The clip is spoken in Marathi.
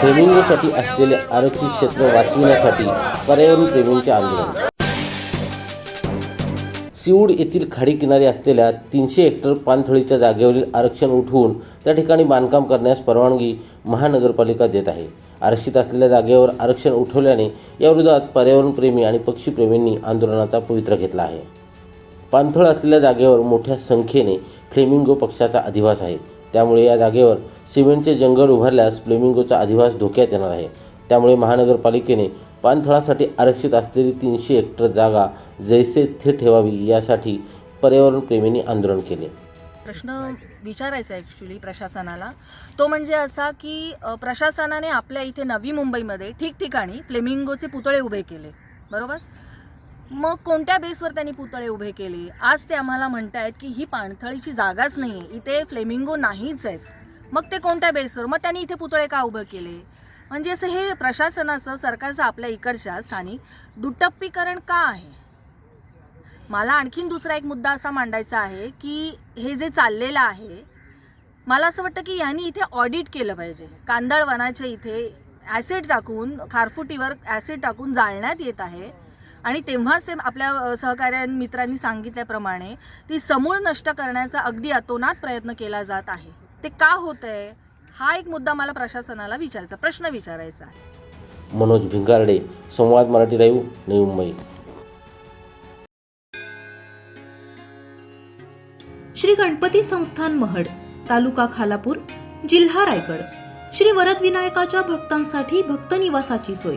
फ्लेमिंगोसाठी असलेले आरक्षित क्षेत्र वाचविण्यासाठी पर्यावरण प्रेमींचे आंदोलन. सिऊड येथील खाडी किनारी असलेल्या तीनशे हेक्टर पाणथळीच्या जागेवरील आरक्षण उठवून त्या ठिकाणी बांधकाम करण्यास परवानगी महानगरपालिका देत आहे. आरक्षित असलेल्या जागेवर आरक्षण उठवल्याने याविरोधात पर्यावरणप्रेमी आणि पक्षीप्रेमींनी आंदोलनाचा पवित्र घेतला आहे. पाणथळ असलेल्या जागेवर मोठ्या संख्येने फ्लेमिंगो पक्षाचा अधिवास आहे. त्यामुळे या जागेवर सिमेंटचे जंगल उभारल्यास फ्लेमिंगोचा अधिवास धोक्यात येणार आहे. त्यामुळे महानगरपालिकेने पाणथळासाठी आरक्षित असलेली तीनशे हेक्टर जागा जैसे थे ठेवावी यासाठी पर्यावरणप्रेमींनी आंदोलन केले. प्रश्न विचारायचा आहे ॲक्च्युली प्रशासनाला. तो म्हणजे असा की प्रशासनाने आपल्या इथे नवी मुंबईमध्ये ठिकठिकाणी फ्लेमिंगोचे पुतळे उभे केले. बरोबर? मग कोणत्या बेसवर त्यांनी पुतळे उभे केले? आज ते आम्हाला म्हणतायत की ही पाणथळीची जागाच नाही आहे इथे फ्लेमिंगो नाहीच आहेत. मग ते कोणत्या बेसवर? मग त्यांनी इथे पुतळे का उभे केले? म्हणजे असं हे प्रशासनाचं सरकारचं आपल्या इकडच्या स्थानिक दुटप्पीकरण का आहे? मला आणखीन दुसरा एक मुद्दा असा मांडायचा आहे की हे जे चाललेलं आहे मला असं वाटतं की यांनी इथे ऑडिट केलं पाहिजे. कांदळवनाच्या इथे ॲसिड टाकून खारफुटीवर ॲसिड टाकून जाळण्यात येत आहे. आणि तेव्हाच ते आपल्या सहकार्या मित्रांनी सांगितल्याप्रमाणे ती समूळ नष्ट करण्याचा अगदी अतोनात प्रयत्न केला जात आहे. ते का होत आहे हा एक मुद्दा मला प्रशासनाला विचारायचा प्रश्न विचारायचा आहे. मनोज भिंगारडे संवाद मराठी लाईव्ह नवी मुंबई. श्री गणपती संस्थान महड तालुका खालापूर जिल्हा रायगड. श्री वरद विनायकाच्या भक्तांसाठी भक्त निवासाची सोय.